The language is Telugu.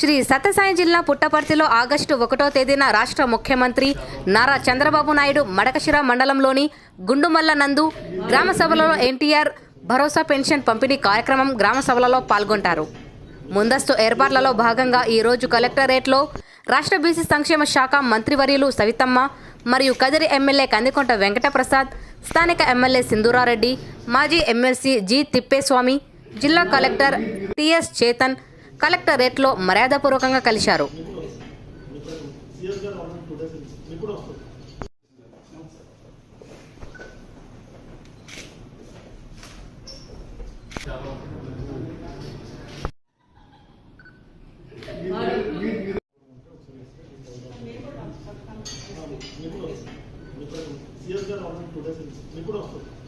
శ్రీ సత్యసాయి జిల్లా పుట్టపర్తిలో ఆగస్టు ఒకటో తేదీన రాష్ట్ర ముఖ్యమంత్రి నారా చంద్రబాబు నాయుడు మడకశిర మండలంలోని గుండుమల్ల నందు గ్రామ సభలలో ఎన్టీఆర్ భరోసా పెన్షన్ పంపిణీ కార్యక్రమం గ్రామ సభలలో పాల్గొంటారు. ముందస్తు ఏర్పాట్లలో భాగంగా ఈరోజు కలెక్టరేట్లో రాష్ట్ర బీసీ సంక్షేమ శాఖ మంత్రివర్యులు సవితమ్మ మరియు కదిరి ఎమ్మెల్యే కందికొంట వెంకటప్రసాద్ స్థానిక ఎమ్మెల్యే సింధూరారెడ్డి మాజీ ఎమ్మెల్సీ జి తిప్పేస్వామి జిల్లా కలెక్టర్ టిఎస్ చేతన్ కలెక్టరేట్లో మర్యాదపూర్వకంగా కలిశారు. సిఎస్ మీకు కూడా వస్తుంది